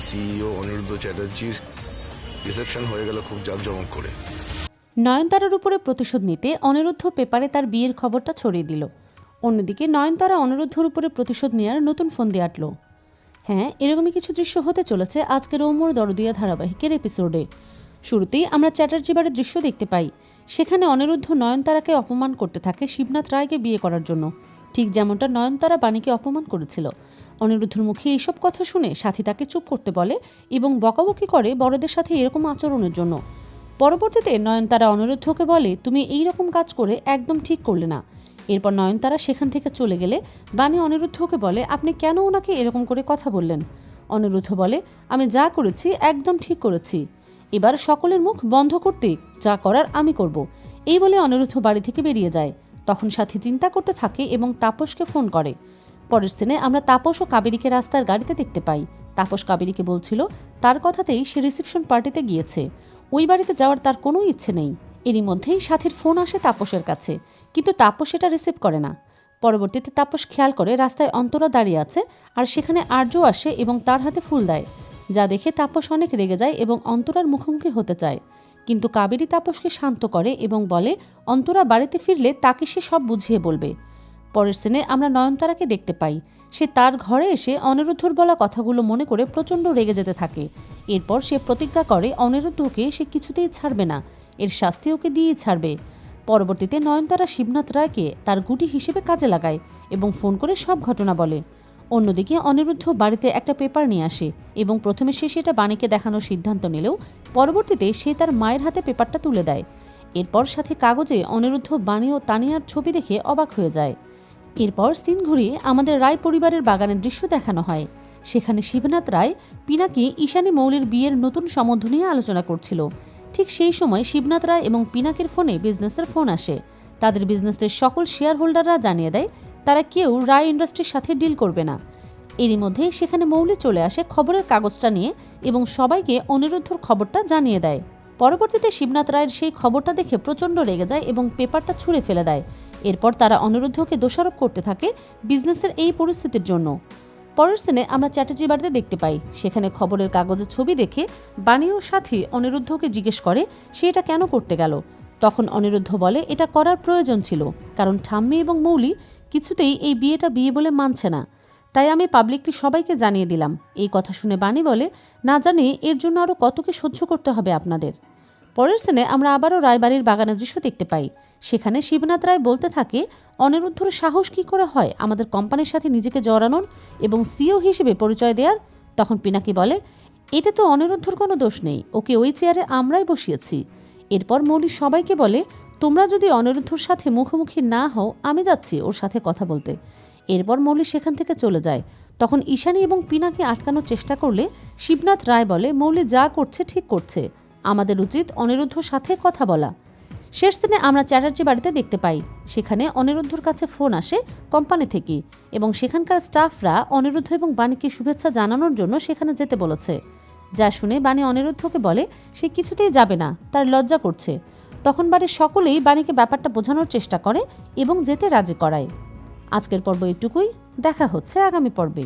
CEO Aniruddha চ্যাটার্জির reception হয়ে গেল খুব করে। নয়নতারার উপরে প্রতিশোধ নিতে অনিরুদ্ধ পেপারে তার বিয়ের খবরটা ছড়িয়ে দিল। অন্যদিকে নয়নতারা অনিরুদ্ধর উপরে প্রতিশোধ নেওয়ার নতুন ফোন দিয়ে আটল। হ্যাঁ এরকমই কিছু দৃশ্য হতে চলেছে আজকের ওমর দরদিয়া ধারাবাহিকের এপিসোডে শুরুতেই আমরা চ্যাটার্জি বাড়ির দৃশ্য দেখতে পাই। সেখানে অনিরুদ্ধ নয়নতারাকে অপমান করতে থাকে শিবনাথ রায়কে বিয়ে করার জন্য। ঠিক যেমনটা নয়নতারা বাণীকে অপমান করেছিল। অনিরুদ্ধর মুখে এইসব কথা শুনে সাথী তাকে চুপ করতে বলে এবং বকাবকি করে বড়দের সাথে এরকম আচরণের জন্য। পরবর্তীতে নয়নতারা অনিরুদ্ধকে বলে, তুমি এই রকম কাজ করে একদম ঠিক করলে না। এরপর নয়নতারা সেখান থেকে চলে গেলে বাণী অনিরুদ্ধকে বলে, আপনি কেন ওনাকে এরকম করে কথা বললেন? অনিরুদ্ধ বলে, আমি যা করেছি একদম ঠিক করেছি। এবার সকলের মুখ বন্ধ করতে যা করার আমি করব। এই বলে অনিরুদ্ধ বাড়ি থেকে বেরিয়ে যায়। তখন সাথী চিন্তা করতে থাকে এবং তাপসকে ফোন করে। পরের সিনে আমরা তাপস ও কাবেরীকে রাস্তার গাড়িতে দেখতে পাই। তাপস কাবেরীকে বলছিল, তার কথাতেই সে রিসেপশন পার্টিতে গিয়েছে। ওই বাড়িতে যাওয়ার তার কোনো ইচ্ছে নেই। এরই মধ্যেই সাথীর ফোন আসে তাপসের কাছে। কিন্তু তাপস সেটা রিসিভ করে না। পরবর্তীতে তাপস খেয়াল করে রাস্তায় অন্তরা দাঁড়িয়ে আছে আর সেখানে আর্য আসে এবং তার হাতে ফুল দেয়। যা দেখে তাপস অনেক রেগে যায় এবং অন্তরার মুখোমুখি হতে চায়। কিন্তু কাবেরী তাপসকে শান্ত করে এবং বলে, অন্তরা বাড়িতে ফিরলে তাকে সে সব বুঝিয়ে বলবে। পরের সিনে আমরা নয়নতারাকে দেখতে পাই। সে তার ঘরে এসে অনিরুদ্ধর বলা কথাগুলো মনে করে প্রচণ্ড রেগে যেতে থাকে। এরপর সে প্রতিজ্ঞা করে অনিরুদ্ধকে সে কিছুতেই ছাড়বে না। এর শাস্তি ওকে দিয়েই ছাড়বে। পরবর্তীতে নয়নতারা শিবনাথ রায়কে তার গুটি হিসেবে কাজে লাগায় এবং ফোন করে সব ঘটনা বলে। অন্যদিকে অনিরুদ্ধ বাড়িতে একটা পেপার নিয়ে আসে এবং প্রথমে সে সেটা বাণীকে দেখানোর সিদ্ধান্ত নিলেও পরবর্তীতে সে তার মায়ের হাতে পেপারটা তুলে দেয়। এরপর সাথে কাগজে অনিরুদ্ধ বাণী ও তানিয়ার ছবি দেখে অবাক হয়ে যায়। এরপর সিন ঘুরিয়ে আমাদের রায় পরিবারের বাগানের দৃশ্য দেখানো হয়। সেখানে শিবনাথ রায় পিনাকি ঈশানী মৌলির বিয়ের নতুন সম্বন্ধ নিয়ে আলোচনা করছিল। ঠিক সেই সময় শিবনাথ রায় এবং পিনাকের ফোনে বিজনেসের ফোন আসে। তাদের বিজনেসের সকল শেয়ার হোল্ডাররা জানিয়ে দেয়, তারা কেউ রায় ইন্ডাস্ট্রির সাথে ডিল করবে না। এরই মধ্যে সেখানে মৌলি চলে আসে খবরের কাগজটা নিয়ে এবং সবাইকে অনিরুদ্ধর খবরটা জানিয়ে দেয়। পরবর্তীতে শিবনাথ রায়ের সেই খবরটা দেখে প্রচণ্ড রেগে যায় এবং পেপারটা ছুঁড়ে ফেলে দেয়। এরপর তারা অনিরুদ্ধকে দোষারোপ করতে থাকে বিজনেসের এই পরিস্থিতির জন্য। পরের সিনে আমরা চ্যাটার্জি বাড়িতে দেখতে পাই। সেখানে খবরের কাগজের ছবি দেখে বাণী ও সাথী অনিরুদ্ধকে জিজ্ঞেস করে, সে এটা কেন করতে গেল? তখন অনিরুদ্ধ বলে, এটা করার প্রয়োজন ছিল, কারণ ঠাম্মি এবং মৌলি কিছুতেই এই বিয়েটা বিয়ে বলে মানছে না। তাই আমি পাবলিকলি সবাইকে জানিয়ে দিলাম। এই কথা শুনে বাণী বলে, না জানি, এর জন্য আরও কত কি সহ্য করতে হবে আপনাদের? পরের সিনে আমরা আবারও রায়বাড়ির বাগানের দৃশ্য দেখতে পাই। সেখানে শিবনাথ রায় বলতে থাকে, অনিরুদ্ধর সাহস কি করে হয় আমাদের কোম্পানির সাথে নিজেকে জড়ানোর এবং সিও হিসেবে পরিচয় দেওয়ার তখন পিনাকি বলে, এতে তো অনিরুদ্ধর কোনো দোষ নেই, ওকে ওই চেয়ারে আমরাই বসিয়েছি। এরপর মৌলি সবাইকে বলে, তোমরা যদি অনিরুদ্ধর সাথে মুখোমুখি না হও, আমি যাচ্ছি ওর সাথে কথা বলতে। এরপর মৌলি সেখান থেকে চলে যায়। তখন ঈশানী এবং পিনাকে আটকানোর চেষ্টা করলে শিবনাথ রায় বলে, মৌলি যা করছে ঠিক করছে। আমাদের উচিত অনিরুদ্ধর সাথে কথা বলা। শেষ দিনে আমরা চ্যাটার্জি বাড়িতে দেখতে পাই, সেখানে অনিরুদ্ধর কাছে ফোন আসে কোম্পানি থেকে এবং সেখানকার স্টাফরা অনিরুদ্ধ এবং বাণীকে শুভেচ্ছা জানানোর জন্য সেখানে যেতে বলেছে। যা শুনে বাণী অনিরুদ্ধকে বলে, সে কিছুতেই যাবে না, তার লজ্জা করছে। তখন বাড়ির সকলেই বাণীকে ব্যাপারটা বোঝানোর চেষ্টা করে এবং যেতে রাজি করায়। আজকের পর্ব এটুকুই, দেখা হচ্ছে আগামী পর্বে।